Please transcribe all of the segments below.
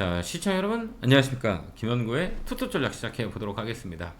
자, 시청 여러분 안녕하십니까? 김현구의 투투 전략 시작해 보도록 하겠습니다.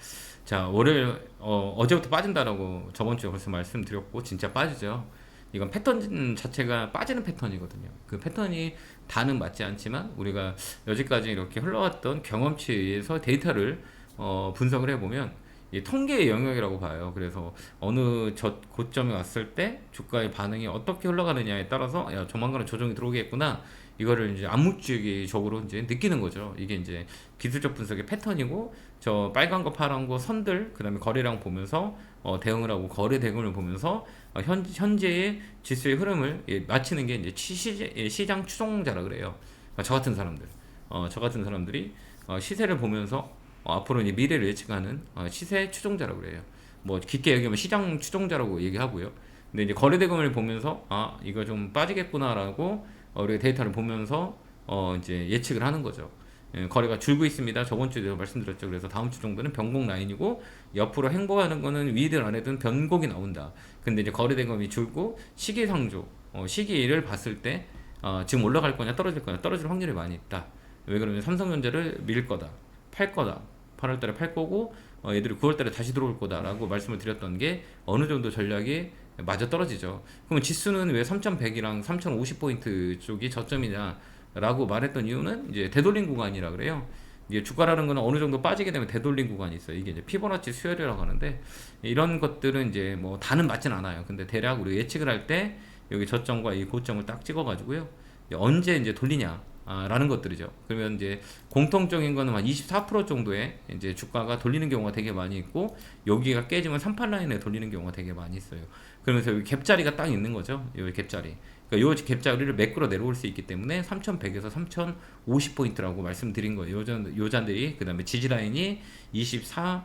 자, 월요일 어, 어제부터 빠진다라고 저번 주에 벌써 말씀드렸고 진짜 빠지죠. 이건 패턴 자체가 빠지는 패턴이거든요. 그 패턴이 다는 맞지 않지만 우리가 여지까지 이렇게 흘러왔던 경험치에 의해서 데이터를 어, 분석을 해보면 이 통계의 영역이라고 봐요. 그래서 어느 저 고점에 왔을 때 주가의 반응이 어떻게 흘러가느냐에 따라서 야 조만간은 조정이 들어오겠구나. 이거를 이제 암묵적으로 이제 느끼는 거죠. 이게 이제 기술적 분석의 패턴이고 저 빨간 거 파란 거 선들 그다음에 거래량 보면서 어, 대응을 하고 거래 대응을 보면서 어, 현, 현재의 지수의 흐름을 예, 맞히는 게 이제 시, 예, 시장 추종자라 그래요. 그러니까 저 같은 사람들, 어, 저 같은 사람들이 어, 시세를 보면서 어, 앞으로 이제 미래를 예측하는 어, 시세 추종자라고 그래요. 뭐 깊게 얘기하면 시장 추종자라고 얘기하고요. 근데 이제 거래 대금을 보면서 아 이거 좀 빠지겠구나라고 어, 우리가 데이터를 보면서 어, 이제 예측을 하는 거죠. 예, 거래가 줄고 있습니다. 저번 주에도 말씀드렸죠. 그래서 다음 주 정도는 변곡 라인이고 옆으로 행보하는 거는 위든 아래든 변곡이 나온다. 근데 이제 거래 대금이 줄고 시기상조 어, 시기를 봤을 때 어, 지금 올라갈 거냐 떨어질 거냐 떨어질 확률이 많이 있다. 왜 그러면 삼성전자를 밀 거다. 팔 거다. 8월 달에 팔 거고 어, 얘들이 9월 달에 다시 들어올 거다라고 말씀을 드렸던 게 어느 정도 전략이 맞아 떨어지죠. 그러면 지수는 왜 3,100이랑 3,050포인트 쪽이 저점이냐라고 말했던 이유는 이제 되돌림 구간이라 그래요. 이게 주가라는 거는 어느 정도 빠지게 되면 되돌림 구간이 있어요. 이게 이제 피보나치 수혈이라고 하는데 이런 것들은 이제 뭐 다는 맞진 않아요. 근데 대략 우리 예측을 할 때 여기 저점과 이 고점을 딱 찍어가지고요. 언제 이제 돌리냐 아, 라는 것들이죠. 그러면 이제 공통적인 거는 한 24% 정도의 이제 주가가 돌리는 경우가 되게 많이 있고 여기가 깨지면 38 라인에 돌리는 경우가 되게 많이 있어요. 그러면서 여기 갭자리가 딱 있는 거죠. 여기 갭자리. 그러니까 요 갭자리를 매끄러 내려올 수 있기 때문에 3,100에서 3,050 포인트라고 말씀드린 거예요. 요전 요잔들이 그다음에 지지 라인이 24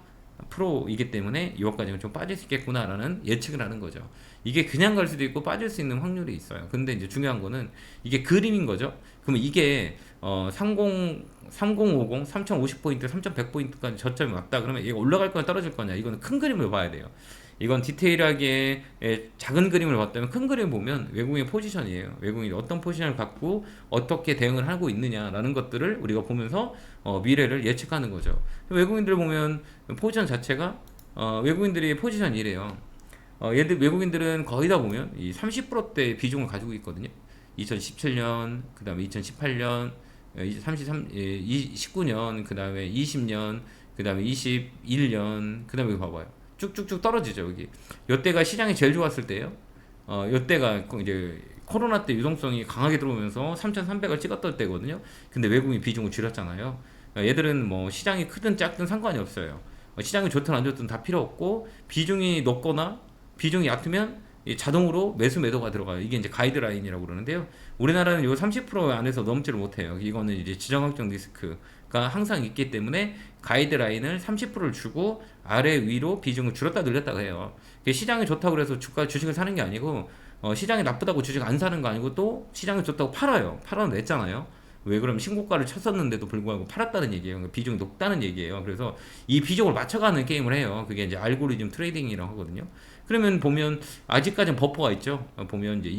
프로이기 때문에 이것까지는 좀 빠질 수 있겠구나라는 예측을 하는 거죠. 이게 그냥 갈 수도 있고 빠질 수 있는 확률이 있어요. 근데 이제 중요한 거는 이게 그림인 거죠. 그러면 이게 어 30, 3050, 3050포인트, 3100포인트까지 저점이 왔다 그러면 이게 올라갈 거냐 떨어질 거냐 이거는 큰 그림을 봐야 돼요. 이건 디테일하게 작은 그림을 봤다면 큰 그림 보면 외국인의 포지션이에요. 외국인이 어떤 포지션을 갖고 어떻게 대응을 하고 있느냐라는 것들을 우리가 보면서 어, 미래를 예측하는 거죠. 외국인들 보면 포지션 자체가 어, 외국인들이 포지션이 이래요. 어, 얘들 외국인들은 거의 다 보면 이 30%대 비중을 가지고 있거든요. 2017년, 그 다음에 2018년, 33, 19년, 그 다음에 20년, 그 다음에 21년, 그 다음에 봐봐요. 쭉쭉쭉 떨어지죠 여기. 요때가 시장이 제일 좋았을 때예요. 어, 요때가 이제 코로나 때 유동성이 강하게 들어오면서 3,300을 찍었던 때거든요. 근데 외국인 비중을 줄였잖아요. 어, 얘들은 뭐 시장이 크든 작든 상관이 없어요. 어, 시장이 좋든 안 좋든 다 필요 없고 비중이 높거나 비중이 얕으면 자동으로 매수 매도가 들어가요. 이게 이제 가이드라인이라고 그러는데요. 우리나라는 요 30% 안에서 넘지를 못해요. 이거는 이제 지정학적 리스크 가 항상 있기 때문에 가이드라인을 30%를 주고 아래 위로 비중을 줄였다 늘렸다 해요. 시장이 좋다고 그래서 주가 주식을 사는 게 아니고 어, 시장이 나쁘다고 주식 안 사는 거 아니고 또 시장이 좋다고 팔아요. 팔아냈잖아요. 왜 그러면 신고가를 쳤었는데도 불구하고 팔았다는 얘기예요. 그러니까 비중이 높다는 얘기예요. 그래서 이 비중을 맞춰가는 게임을 해요. 그게 이제 알고리즘 트레이딩이라고 하거든요. 그러면 보면 아직까지는 버퍼가 있죠. 보면 이제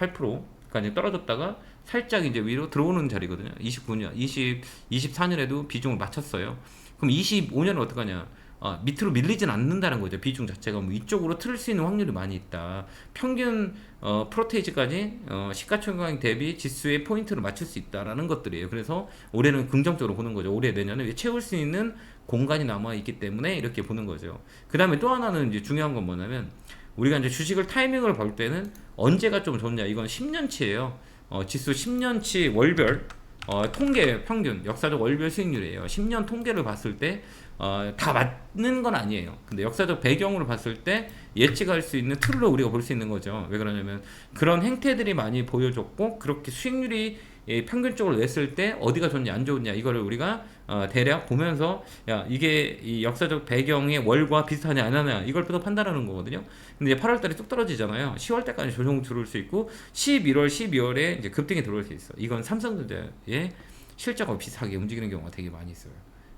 28%까지 떨어졌다가 살짝 이제 위로 들어오는 자리거든요. 29년, 20, 24년에도 비중을 맞췄어요. 그럼 25년은 어떡하냐? 아, 밑으로 밀리진 않는다는 거죠. 비중 자체가 뭐 이쪽으로 틀수 있는 확률이 많이 있다. 평균 어, 프로테이지까지 어, 시가총각 대비 지수의 포인트를 맞출 수 있다라는 것들이에요. 그래서 올해는 긍정적으로 보는 거죠. 올해 내년에 채울 수 있는 공간이 남아 있기 때문에 이렇게 보는 거죠. 그 다음에 또 하나는 이제 중요한 건 뭐냐면 우리가 이제 주식을 타이밍을 볼 때는 언제가 좀 좋냐. 이건 10년치예요. 어, 지수 10년치 월별 어, 통계 평균 역사적 월별 수익률이에요. 10년 통계를 봤을 때 어, 다 맞는 건 아니에요. 근데 역사적 배경으로 봤을 때 예측할 수 있는 틀로 우리가 볼 수 있는 거죠. 왜 그러냐면 그런 행태들이 많이 보여줬고 그렇게 수익률이 예, 평균적으로 냈을 때 어디가 좋냐 안 좋냐 이거를 우리가 어, 대략 보면서 야 이게 이 역사적 배경의 월과 비슷하냐 안 하냐 이걸 또 판단하는 거거든요. 근데 이제 8월달에 뚝 떨어지잖아요. 10월달까지 조정 들어올 수 있고 11월, 12월에 이제 급등이 들어올 수 있어. 이건 삼성전자의 실적과 비슷하게 움직이는 경우가 되게 많이 있어요.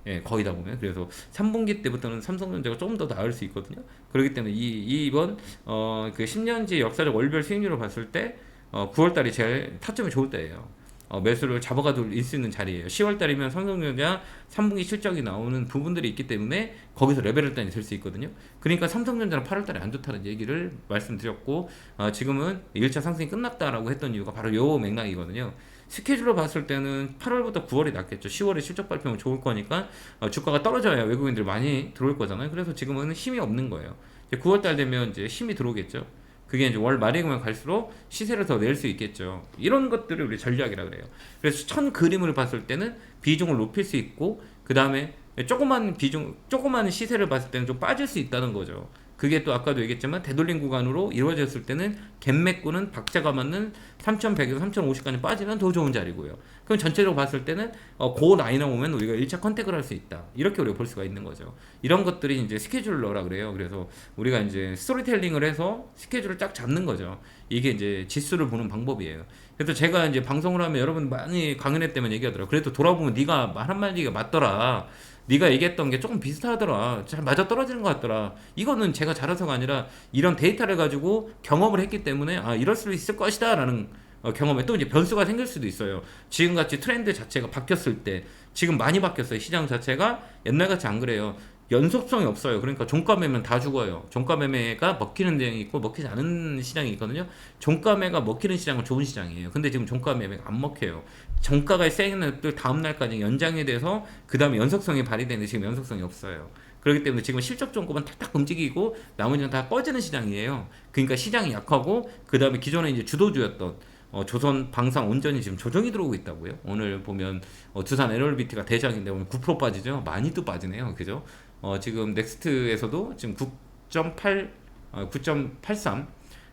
예, 거의 다 보면 그래서 3분기 때부터는 삼성전자가 조금 더 나을 수 있거든요. 그렇기 때문에 이 이번 어그 10년지 역사적 월별 수익률을 봤을 때 어, 9월 달이 제일 타점이 좋을 때예요. 어, 매수를 잡아가도 수 있는 자리예요. 10월 달이면 삼성전자 3분기 실적이 나오는 부분들이 있기 때문에 거기서 레벨을 단위 될수 있거든요. 그러니까 삼성전자는 8월 달에 안 좋다는 얘기를 말씀드렸고 어, 지금은 1차 상승이 끝났다라고 했던 이유가 바로 요 맥락이거든요. 스케줄로 봤을 때는 8월부터 9월이 낫겠죠. 10월에 실적 발표면 좋을 거니까 어, 주가가 떨어져야 외국인들이 많이 들어올 거잖아요. 그래서 지금은 힘이 없는 거예요. 9월 달 되면 이제 힘이 들어오겠죠. 그게 이제 월 말에 가면 갈수록 시세를 더 낼 수 있겠죠. 이런 것들을 우리 전략이라 그래요. 그래서 천 그림을 봤을 때는 비중을 높일 수 있고 그 다음에 조그만 비중, 조그만 시세를 봤을 때는 좀 빠질 수 있다는 거죠. 그게 또 아까도 얘기했지만 되돌림 구간으로 이루어졌을 때는 갭맥구는 박자가 맞는 3,100에서 3,050까지 빠지면 더 좋은 자리고요. 그럼 전체적으로 봤을 때는 어, 고 라인에 오면 우리가 1차 컨택을 할 수 있다. 이렇게 우리가 볼 수가 있는 거죠. 이런 것들이 이제 스케줄러라 그래요. 그래서 우리가 이제 스토리텔링을 해서 스케줄을 쫙 잡는 거죠. 이게 이제 지수를 보는 방법이에요. 그래서 제가 이제 방송을 하면 여러분 많이 강연회 때만 얘기하더라고요. 그래도 돌아보면 네가 한 마디가 맞더라. 네가 얘기했던 게 조금 비슷하더라. 잘 맞아 떨어지는 것 같더라. 이거는 제가 잘해서가 아니라 이런 데이터를 가지고 경험을 했기 때문에 아 이럴 수 있을 것이다라는 어, 경험에 또 이제 변수가 생길 수도 있어요. 지금같이 트렌드 자체가 바뀌었을 때 지금 많이 바뀌었어요. 시장 자체가 옛날같이 안 그래요. 연속성이 없어요. 그러니까 종가 매매는 다 죽어요. 종가 매매가 먹히는 대응이 있고 먹히지 않은 시장이 있거든요. 종가 매가 먹히는 시장은 좋은 시장이에요. 근데 지금 종가 매매가 안 먹혀요. 종가가 세이는 또 다음 날까지 연장이 돼서 그 다음에 연속성이 발휘되는데 지금 연속성이 없어요. 그렇기 때문에 지금 실적 종급은 탁탁 움직이고 나머지는 다 꺼지는 시장이에요. 그러니까 시장이 약하고 그 다음에 기존에 이제 주도주였던 어, 조선 방산 온전히 지금 조정이 들어오고 있다고요. 오늘 보면 어, 두산 LRBT가 대장인데 오늘 9% 빠지죠. 많이 또 빠지네요. 그죠? 어, 지금 넥스트에서도 지금 9.8, 어, 9.83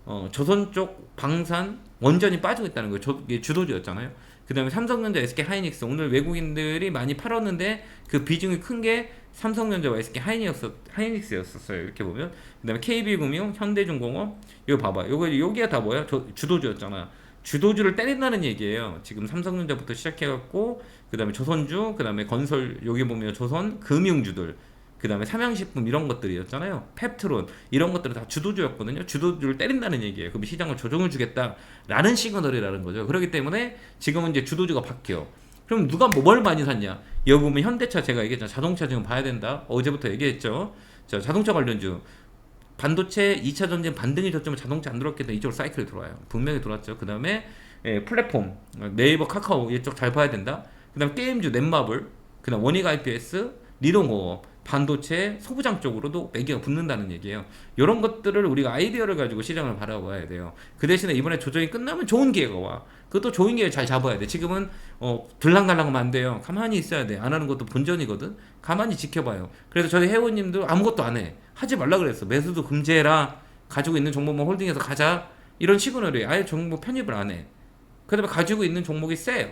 어, 조선 쪽 방산 원전이 빠지고 있다는 거예요. 저, 이게 주도주였잖아요. 그 다음에 삼성전자, SK 하이닉스 오늘 외국인들이 많이 팔았는데 그 비중이 큰 게 삼성전자와 SK 하이닉스, 하이닉스였었어요. 이렇게 보면 그 다음에 KB금융, 현대중공업 이거 봐봐. 요거 여기가 다 뭐야? 저, 주도주였잖아. 주도주를 때린다는 얘기예요. 지금 삼성전자부터 시작해갖고 그 다음에 조선주, 그 다음에 건설 여기 보면 조선 금융주들 그 다음에 삼양식품 이런 것들이었잖아요. 펩트론 이런 것들은 다 주도주였거든요. 주도주를 때린다는 얘기예요. 그럼 시장을 조정을 주겠다라는 시그널이라는 거죠. 그렇기 때문에 지금은 이제 주도주가 바뀌어. 그럼 누가 뭐뭘 많이 샀냐? 여기 보면 현대차 제가 얘기했잖아. 자동차 지금 봐야 된다. 어제부터 얘기했죠. 자, 자동차 관련주. 반도체 2차 전쟁 반등이 졌지만 자동차 안 들어왔겠다. 이쪽으로 사이클이 들어와요. 분명히 들어왔죠. 그 다음에 예, 플랫폼 네이버 카카오 이쪽 잘 봐야 된다. 그 다음 게임주 넷마블 그 다음 원익 IPS 리동호업 반도체 소부장 쪽으로도 매기가 붙는다는 얘기예요. 이런 것들을 우리가 아이디어를 가지고 시장을 바라봐야 돼요. 그 대신에 이번에 조정이 끝나면 좋은 기회가 와. 그것도 좋은 기회 잘 잡아야 돼. 지금은 어, 들랑달랑하면 안 돼요. 가만히 있어야 돼. 안 하는 것도 본전이거든. 가만히 지켜봐요. 그래서 저희 회원님도 아무것도 안 해. 하지 말라 그랬어. 매수도 금지해라. 가지고 있는 종목만 홀딩해서 가자. 이런 시그널이 아예 종목 편입을 안 해. 그다음에 가지고 있는 종목이 세요.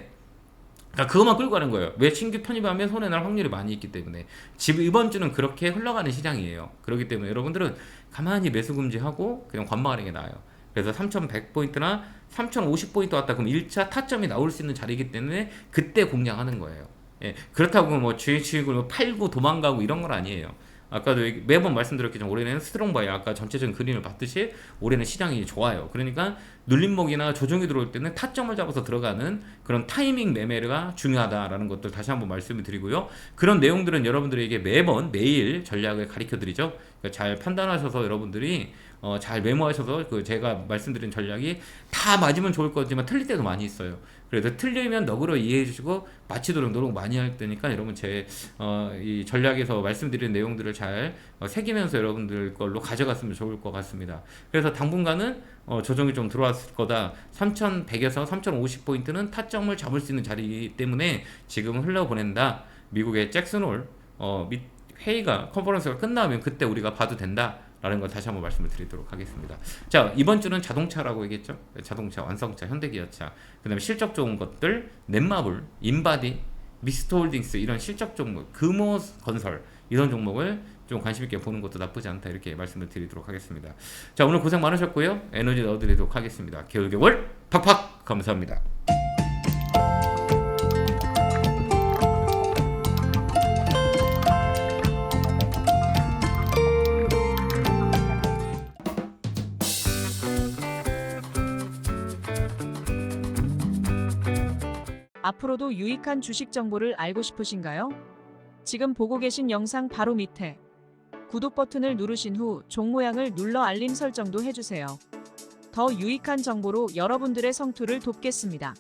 그러니까 그것만 끌고 가는 거예요. 왜 신규 편입하면 손해 날 확률이 많이 있기 때문에. 지금 이번 주는 그렇게 흘러가는 시장이에요. 그렇기 때문에 여러분들은 가만히 매수 금지하고 그냥 관망하는 게 나아요. 그래서 3,100포인트나 3,050포인트 왔다 그럼 1차 타점이 나올 수 있는 자리이기 때문에 그때 공략하는 거예요. 예, 그렇다고 뭐 주식을 뭐 팔고 도망가고 이런 건 아니에요. 아까도 매번 말씀드렸겠지만 올해는 스트롱 바이 아까 전체적인 그림을 봤듯이 올해는 시장이 좋아요. 그러니까 눌림목이나 조정이 들어올 때는 타점을 잡아서 들어가는 그런 타이밍 매매가 중요하다라는 것들 다시 한번 말씀을 드리고요. 그런 내용들은 여러분들에게 매번 매일 전략을 가르쳐 드리죠. 그러니까 잘 판단하셔서 여러분들이 어, 잘 메모하셔서 그 제가 말씀드린 전략이 다 맞으면 좋을 거지만 틀릴 때도 많이 있어요. 그래서 틀리면 너그러 이해해 주시고 마치도록 노력 많이 할 테니까 여러분 제 어, 이 전략에서 말씀드린 내용들을 잘 어, 새기면서 여러분들 걸로 가져갔으면 좋을 것 같습니다. 그래서 당분간은 어, 조정이 좀 들어왔을 거다. 3,100에서 3,050포인트는 타점을 잡을 수 있는 자리이기 때문에 지금은 흘러보낸다. 미국의 잭슨홀 어, 회의가 컨퍼런스가 끝나면 그때 우리가 봐도 된다. 라는 걸 다시 한번 말씀을 드리도록 하겠습니다. 자, 이번 주는 자동차라고 얘기했죠. 자동차, 완성차, 현대기아차, 그 다음에 실적 좋은 것들, 넷마블, 인바디, 미스터홀딩스 이런 실적 종목, 금호 건설 이런 종목을 좀 관심 있게 보는 것도 나쁘지 않다 이렇게 말씀을 드리도록 하겠습니다. 자, 오늘 고생 많으셨고요. 에너지 넣어드리도록 하겠습니다. 겨울겨울 팍팍 감사합니다. 앞으로도 유익한 주식 정보를 알고 싶으신가요? 지금 보고 계신 영상 바로 밑에 구독 버튼을 누르신 후 종 모양을 눌러 알림 설정도 해주세요. 더 유익한 정보로 여러분들의 성투를 돕겠습니다.